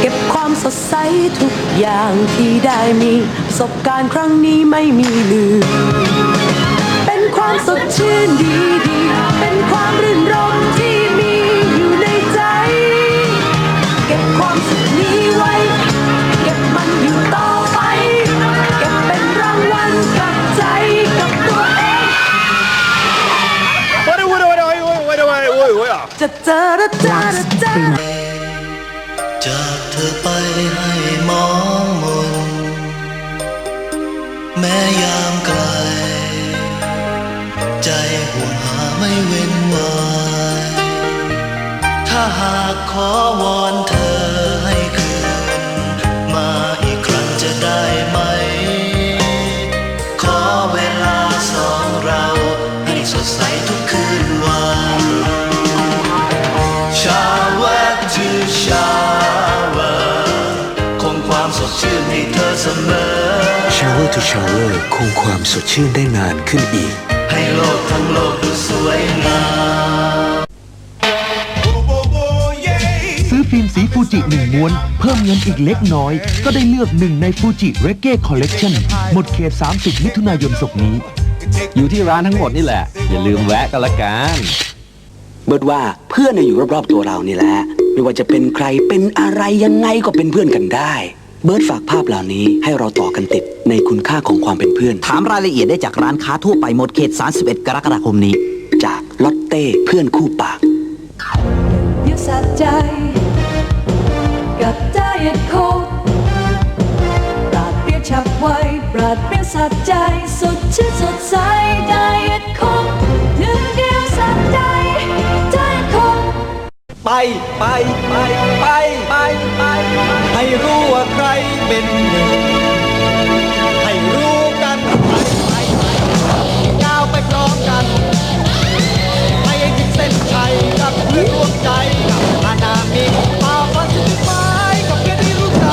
เก็บความสดใสทุกอย่างที่ได้มีประสบการณ์ครั้งนี้ไม่มีลืม เป็นความสดชื่นดีๆเป็นความรื่นรมที่มีอยู่ในใจ เก็บความสุขนี้ไว้ เก็บมันอยู่ต่อไป เก็บเป็นรางวัลกับใจกับตัวเอง Wait, wait, wait, wait, wait, wait, wait, wait, wait. จะเจอจะเจอจะเจอจากเธอ ไปให้มองมน แม้ยามไกล ใจห่วงหาไม่เว้นวาย ถ้าหากขอวอนเธอ Shower to Shower คงความสดชื่นได้นานขึ้นอีก ให้โลกทั้งโลกดูสวยงาม ซื้อฟิล์มสีฟูจิหนึ่งม้วน เพิ่มเงินอีกเล็กน้อย ก็ได้เลือกหนึ่งในฟูจิเรเก้คอลเลกชันหมดเขต 30 มิถุนายนศกนี้ อยู่ที่ร้านทั้งหมดนี่แหละ อย่าลืมแวะกันละกันเบิร์ดว่าเพื่อนน่ะอยู่รอบๆตัวเรานี่แหละ ไม่ว่าจะเป็นใครเป็นอะไรยังไงก็เป็นเพื่อนกันได้ เบิร์ดฝากภาพเหล่านี้ให้เราต่อกันติดในคุณค่าของความเป็นเพื่อน ถามรายละเอียดได้จากร้านค้าทั่วไปหมดเขต 31 กรกฎาคมนี้ จากลอตเต้เพื่อนคู่ปากย่าสะใจ กับไดเอทโค้กปราดเปรียฉับไวปราดเปรียวสะใจสดชื่นสดใสไดเอทโค้กหนึ่งเดียวสะใจ ไปไปไปไปไปไป ให้รู้ว่าใครเป็นหนึ่งให้รู้กันไปไปไปก้าวไปพร้อมกันให้ถึงเส้นชัยกับเพื่อนร่วมใจกับอนามิกพาฝันถึงไม้กับเพื่อนที่รู้ใจ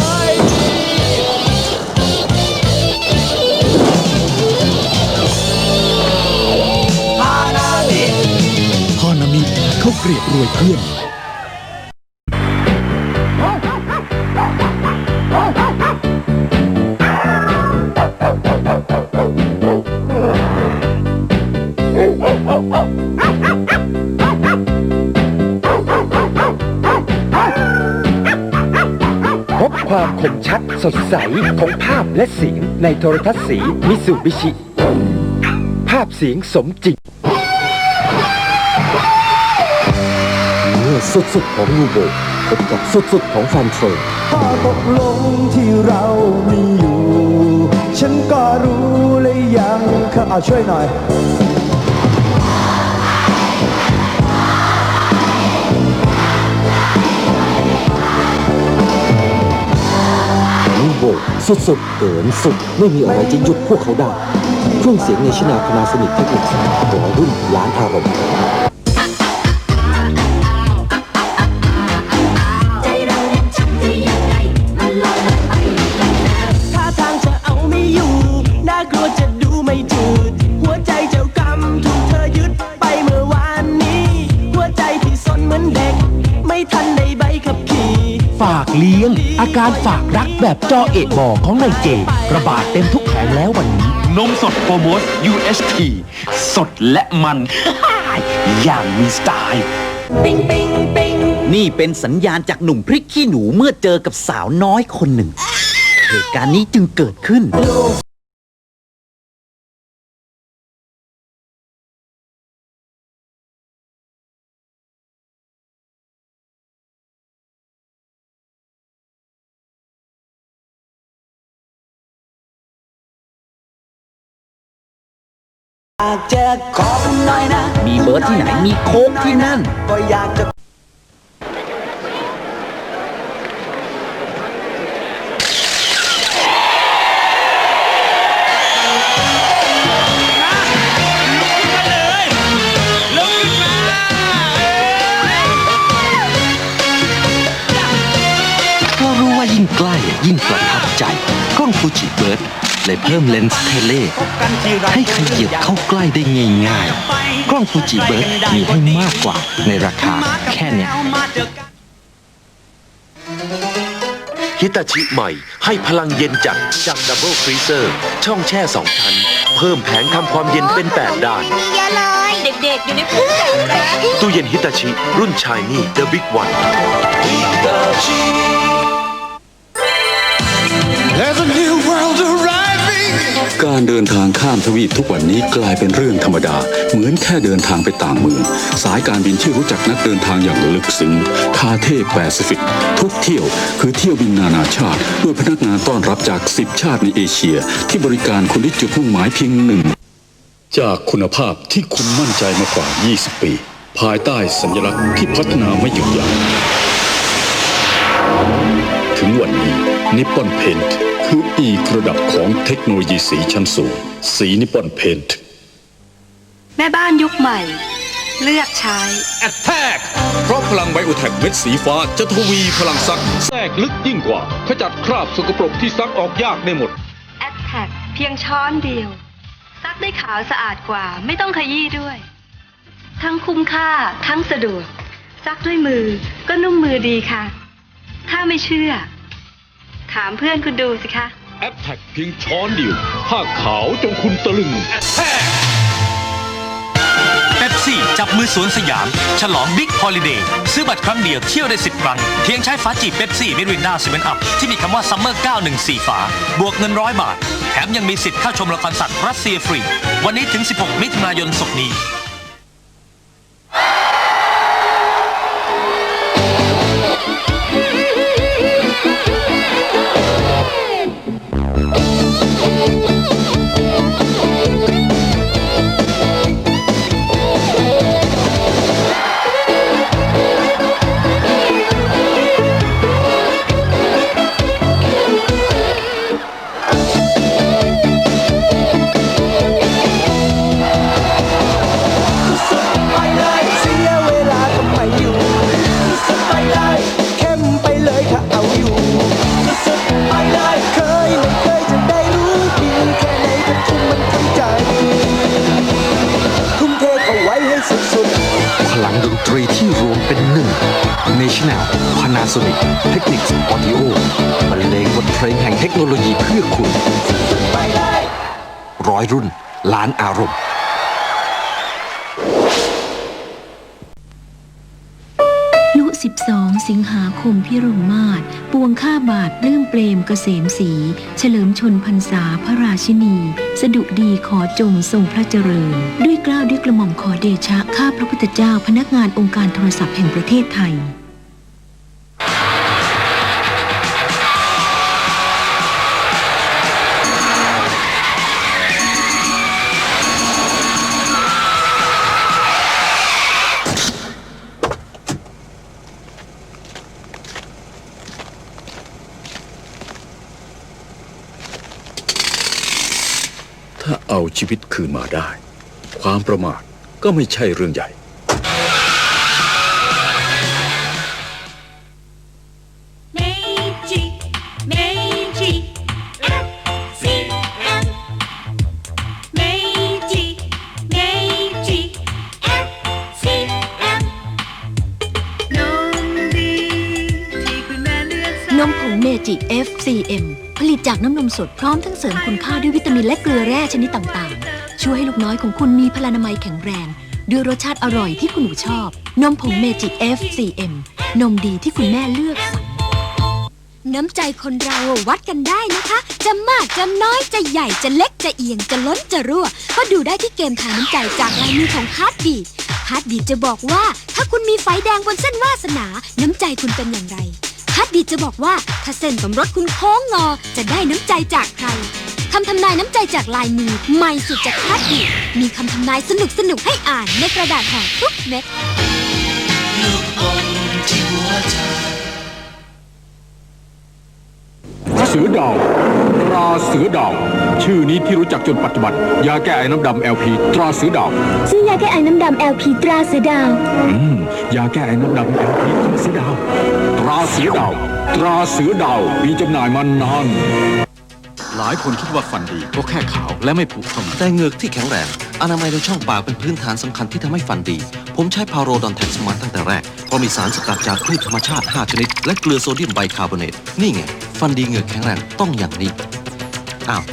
พ่อนามิเขาเกลียดรวยเพื่อน ความคมชัดสดใสของภาพและเสียงในโทรทัศน์สีมิสูบิชิ ภาพเสียงสมจริงเมื่อสุดๆของยูโบพบกับสุดๆของแฟนเทรนข้อตกลงที่เรามีอยู่ ฉันก็รู้เลยยังค่ะเอาช่วยหน่อยยู สุดๆเกินสุดไม่มีอะไรจะหยุดพวกเขาได้เครื่องเสียงในชินาพนาสนิทเทคนิคหัวรุ่นล้านอารมณ์ อาการฝากรักแบบจอเอะบอกของนายเจ ระบาดเต็มทุกแผงแล้ววันนี้ นมสดโปรโมส UHT สดและมัน อย่างมีสไตล์ปิงปิงปิงนี่เป็นสัญญาณจากหนุ่มพริกขี้หนูเมื่อเจอกับสาวน้อยคนหนึ่ง เหตุการณ์นี้จึงเกิดขึ้น จะขอคุณหน่อยนะมีเบิร์ดที่ไหนมีโค้กที่นั่น ก็อยากจะก็รู้ว่ายิ่งใกล้ยิ่งประทับใจกล้องฟูจิเบิร์ด เลยเพิ่มเลนส์เทเลให้ขยับเข้าใกล้ได้ง่ายๆ กล้องฟูจิเบิร์ดมีให้มากกว่าในราคาแค่เนี้ยฮิตาชิใหม่ให้พลังเย็นจัดจากดับเบิลฟรีเซอร์ช่องแช่2ชั้น เพิ่มแผงทำความเย็นเป็น 8 ด้าน เยอะเลย เด็กๆ อยู่ในพุ่งใหญ่เลยตู้เย็นฮิตาชิ รุ่นชายนี่ The Big One การเดินทางข้ามทวีปทุกวันนี้กลายเป็นเรื่องธรรมดา เหมือนแค่เดินทางไปต่างเมือง สายการบินที่รู้จักนักเดินทางอย่างลึกซึ้งคาเทแปซิฟิก ทุกเที่ยวคือเที่ยวบินนานาชาติ ด้วยพนักงานต้อนรับจาก 10 ชาติในเอเชีย ที่บริการคุณที่จุดมุ่งหมายเพียงหนึ่ง จากคุณภาพที่คุณมั่นใจมากว่า 20 ปี ภายใต้สัญลักษณ์ที่พัฒนาไม่หยุดยั้งถึงวันนี้นิปปอนเพนท์ คืออีกระดับของเทคโนโลยีสีชั้นสูง สีนิปปอนเพนท์แม่บ้านยุคใหม่ เลือกใช้ Attack เพราะพลังไบโอแทคเม็ดสีฟ้าจะทวีพลังซัก แทรกลึกยิ่งกว่า ขจัดคราบสกปรกที่ซักออกยากได้หมด a t t a c เพียงช้อนเดียว ซักได้ขาวสะอาดกว่าไม่ต้องขยี้ด้วย ทั้งคุ้มค่าทั้งสะดวก ซักด้วยมือก็นุ่มมือดีค่ะ ถ้าไม่เชื่อ ถามเพื่อนคุณดูสิคะ Attack เพียงช้อนเดียวผ้าขาวจนคุณตะลึง เป๊ปซี่จับมือสวนสยาม ฉลองบิ๊กฮอลิเดย์ซื้อบัตรครั้งเดียวเที่ยวได้ 10 ครั้ง เพียงใช้ฝาจีบเป๊ปซี่มิรินดาเซเว่นอัพ ที่มีคำว่าซัมเมอร์ 914 ฝา บวกเงินร้อยบาท แถมยังมีสิทธิ์เข้าชมละครสัตว์รัสเซียฟรี วันนี้ถึง 16 มิถุนายนศกนี้ Panasonic Technics Audio บรรเลงบทเพลงแห่งเทคโนโลยีเพื่อคุณ ร้อยรุ่น ล้านอารมณ์ ลุ12สิงหาคมพิรุมาศปวงข้าบาทเลื่อมเปรมเกษมศรีเฉลิมชนพรรษาพระราชินี สดุดีขอจงทรงพระเจริญ ด้วยเกล้าวด้วยกระหม่อมขอเดชะ ข้าพระพุทธเจ้าพนักงานองค์การโทรศัพท์แห่งประเทศไทย ชีวิตคืนมาได้ ความประมาทก็ไม่ใช่เรื่องใหญ่ FCM ผลิตจากน้ำนมสดพร้อมทั้งเสริมคุณค่าด้วยวิตามินและเกลือแร่ชนิดต่างๆ ช่วยให้ลูกน้อยของคุณมีพลานามัยแข็งแรง ด้วยรสชาติอร่อยที่คุณหนูชอบ นมผงเมจิ FCM นมดีที่คุณแม่เลือกสรรน้ำใจคนเราวัดกันได้นะคะ จะมากจะน้อยจะใหญ่จะเล็กจะเอียงจะล้นจะรั่ว ก็ดูได้ที่เกมทายน้ำใจจากลายมือของฮาร์ดบีฮาร์ดบีจะบอกว่า ถ้าคุณมีไฟแดงบนเส้นวาสนา น้ำใจคุณเป็นอย่างไร ฮาร์ดบีดจะบอกว่าถ้าเส้นสมรสคุณโค้งงอ จะได้น้ำใจจากใครคำทำนายน้ำใจจากลายมือใหม่สุดจากฮาร์ดบีดมีคำทำนายสนุกสนุกๆให้อ่านในกระดาษห่อทุกเม็ดลูกอมที่หัวใจเสือดาวตราเสือดาวชื่อนี้ที่รู้จักจนปัจจุบันยาแก้ไอน้ำดำ LP ตราเสือดาวซื้อยาแก้ไอน้ำดำ LP ตราเสือดาวอืมยาแก้ไอน้ำดำ LP ตราเสือดาวต ราเสือดาว ตราเสือดาวมีจำหน่ายมานาน หลายคนคิดว่าฟันดีก็แค่ขาวและไม่ผุเท่านั้นแต่เหงือกที่แข็งแรง อนามัยในช่องปากเป็นพื้นฐานสำคัญที่ทำให้ฟันดี ผมใช้พาโรดอนแท็กสมาตั้งแต่แรก เพราะมีสารสกัดจากพืชธรรมชาติ 5 ชนิด และเกลือโซเดียมไบคาร์บอเนต นี่ไง ฟันดีเหงือกแข็งแรงต้องอย่างนี้ อ้าว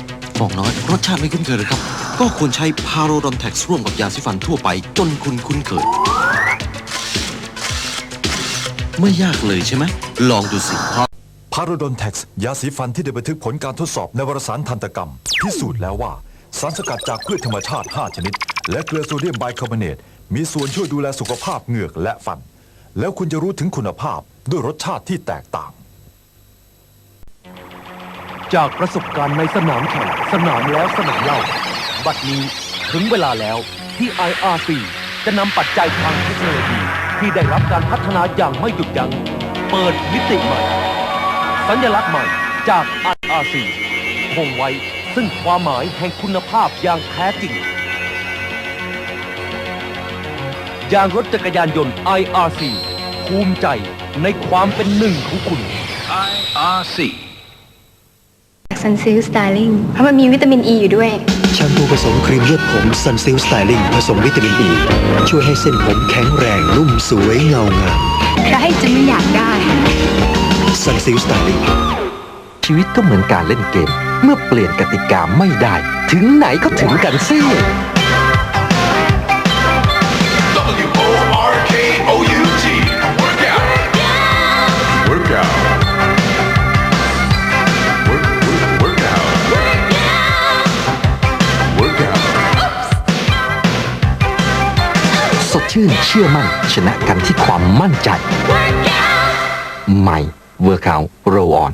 บอกน้อย รสชาติไม่คุ้นเคยเลยครับ ก็ควรใช้พาโรดอนแท็กร่วมกับยาสีฟันทั่วไป จนคุณคุ้นเคย ไม่ยากเลยใช่ไหม ลองดูสิ พาราดอนแท็กซ์ยาสีฟันที่ได้บันทึกผลการทดสอบในวารสารทันตกรรม พิสูจน์แล้วว่า สารสกัดจากพืชธรรมชาติ 5 ชนิด และเกลือโซเดียมไบคาร์บอเนต มีส่วนช่วยดูแลสุขภาพเหงือกและฟัน แล้วคุณจะรู้ถึงคุณภาพด้วยรสชาติที่แตกต่าง จากประสบการณ์ในสนามแข่งสนามแล้วสนามเล่า บัดนี้ถึงเวลาแล้วที่ IRC จะนำปัจจัยทางเทคโนโลยี ที่ได้รับการพัฒนาอย่างไม่หยุดยัง้งเปิดมิติใหม่ สัญลักษณ์ใหม่จาก IRC คงไว้ซึ่งความหมายแห่งคุณภาพอย่างแท้จริง ยางรถจักรยานยนต์ IRC ภูมิใจในความเป็นหนึ่งของคุณ IRC ซันซิลสไตลิ่งเพราะมันมีวิตามินอ e ีอยู่ด้วย แชมพูผสมครีมนวดผมซันซิลสไตลิ่งผสมวิตามินอ e, ีช่วยให้เส้นผมแข็งแรงนุ่มสวยเงางามใครจะไม่อยากได้ซันซิลสไตลิ่งชีวิตก็เหมือนการเล่นเกม เมื่อเปลี่ยนกติกาไม่ได้ ถึงไหนก็ถึงกันสิ ชื่นเชื่อมั่น ชนะกันที่ความมั่นใจใหม่ Workout Roll On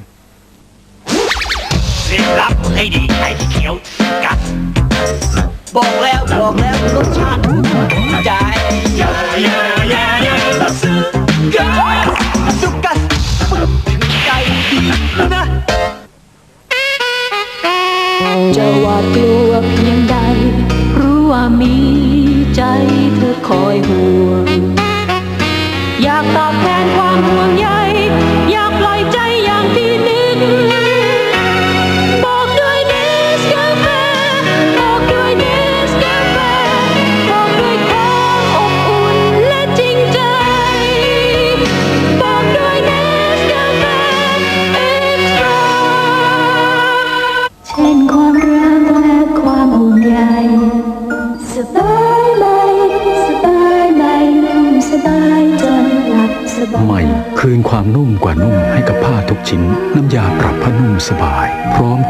เสียรับให้ดีให้เขียวกัดบอกแล้วบอกแล้วรสชาติใจยายายายาสุกัสสุกัสใจดีนะจะหวาดกลัวเพียงใดรู้ว่ามีใจเธอ คอยห่วง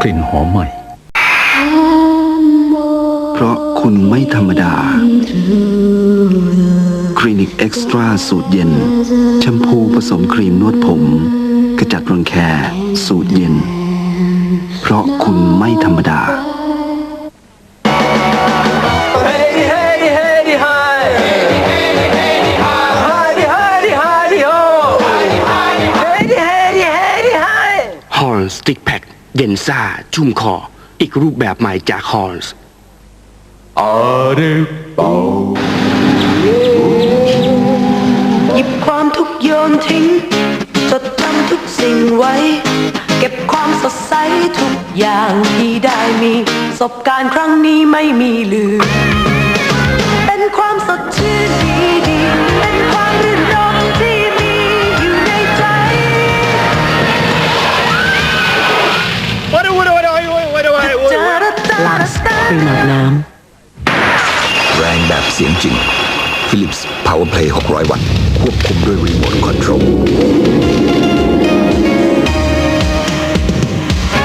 ลิ่นหอมใหม่ เพราะคุณไม่ธรรมดา คลินิกเอ็กซ์ตร้าสูตรเย็น แชมพูผสมครีมนวดผม กระจัดรังแค สูตรเย็น เพราะคุณไม่ธรรมดา Hey, hey, hey, เย็นซ่า ชุ่มคอ อีกรูปแบบใหม่จากฮอร์สหยิบความทุกโยนทิ้ง จดจำทุกสิ่งไว้ เก็บความสดใสทุกอย่างที่ได้มีประสบการณ์ครั้งนี้ไม่มีลืม เสียงจริง Philips Powerplay 600 วัตต์ ควบคุมด้วยรีโมทคอนโทรล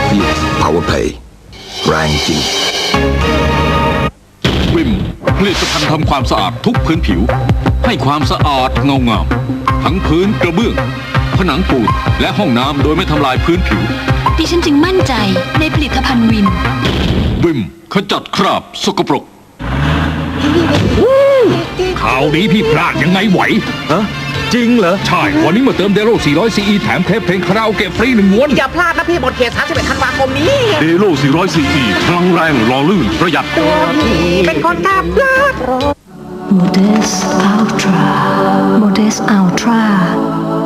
Philips Powerplay แรงจริง วิมผลิตภัณฑ์ทำความสะอาดทุกพื้นผิว ให้ความสะอาดเงางาม ทั้งพื้นกระเบื้อง ผนังปูนและห้องน้ำโดยไม่ทำลายพื้นผิว ดิฉันจึงมั่นใจในผลิตภัณฑ์วินวิมขจัดคราบสกปรก ข่าวนี้พี่พลาดยังไงไหว ฮะ จริงเหรอ ใช่ วันนี้มาเติมเดโร่400 CE แถมเทปเพลงคาราโอเกะฟรีหนึ่งม้วน อย่าพลาดนะพี่หมดเขต31ธันวาคมนี้เดโร่400 CE พลังแรงรอลื่นประหยัดเป็นคนตาพลาด Modest Ultra Modest Ultra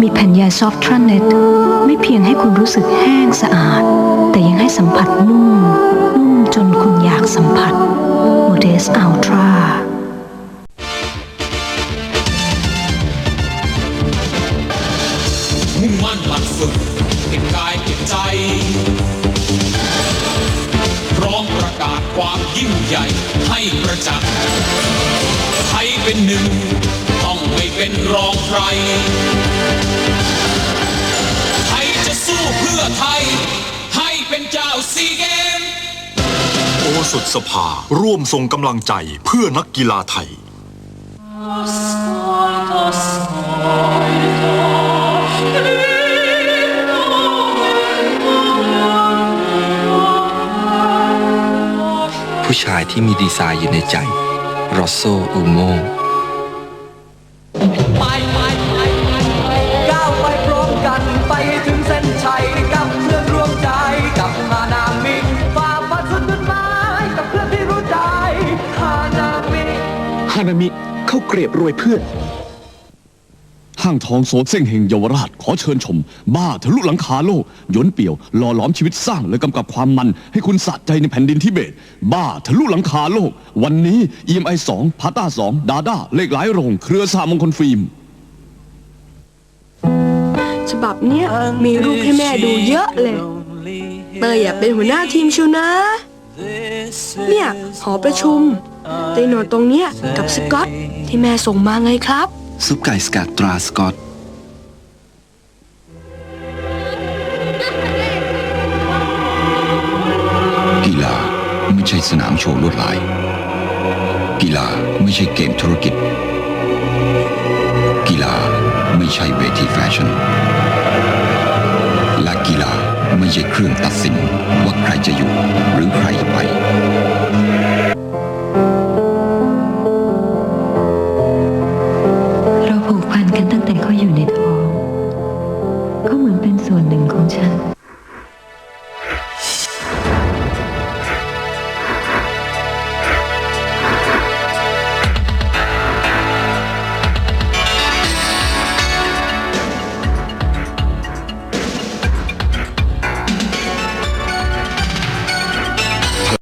มีแผ่นใยซอฟทรันเน็ตไม่เพียงให้คุณรู้สึกแห้งสะอาด แต่ยังให้สัมผัสนุ่มนุ่มจนคุณอยากสัมผัส Space Ultra มุ่งมั่นหลักฝึกเก็บกายเก็บใจ พร้อมประกาศความยิ่งใหญ่ให้ประจักษ์ไทยเป็นหนึ่ง ต้องไม่เป็นรองใคร ไทยจะสู้เพื่อไทย ให้เป็นเจ้าซีเก โอสุดสภา ร่วมส่งกำลังใจเพื่อนักกีฬาไทย ผู้ชายที่มีดีไซน์อยู่ในใจ รอสโซอูโม วยเพื่อน ห้างทองโสดเส้งเฮงเยาวราชขอเชิญชม บ้าทะลุหลังคาโลกยนเปี่ยวหล่อหลอมชีวิตสร้างและกำกับความมัน ให้คุณสะใจในแผ่นดินทิเบต บ้าทะลุหลังคาโลก วันนี้ EMI 2พาต้า2ดาด้าเลขหลายโรง เครือสามงคลฟิล์มฉบับเนี้ยมีรูปให้แม่ดูเยอะเลย เตยอยากเป็นหัวหน้าทีมชิวนะ เนี่ย หอประชุมเตยนอนตรงเนี้ยกับสกอต ที่แม่ส่งมาไงครับ ซุปไก่สกัดตราสกอต กีฬาไม่ใช่สนามโชว์ลวดลาย กีฬาไม่ใช่เกมธุรกิจ กีฬาไม่ใช่เวทีแฟชั่น และกีฬาไม่ใช่เครื่องตัดสินว่าใครจะอยู่หรือใครจะไป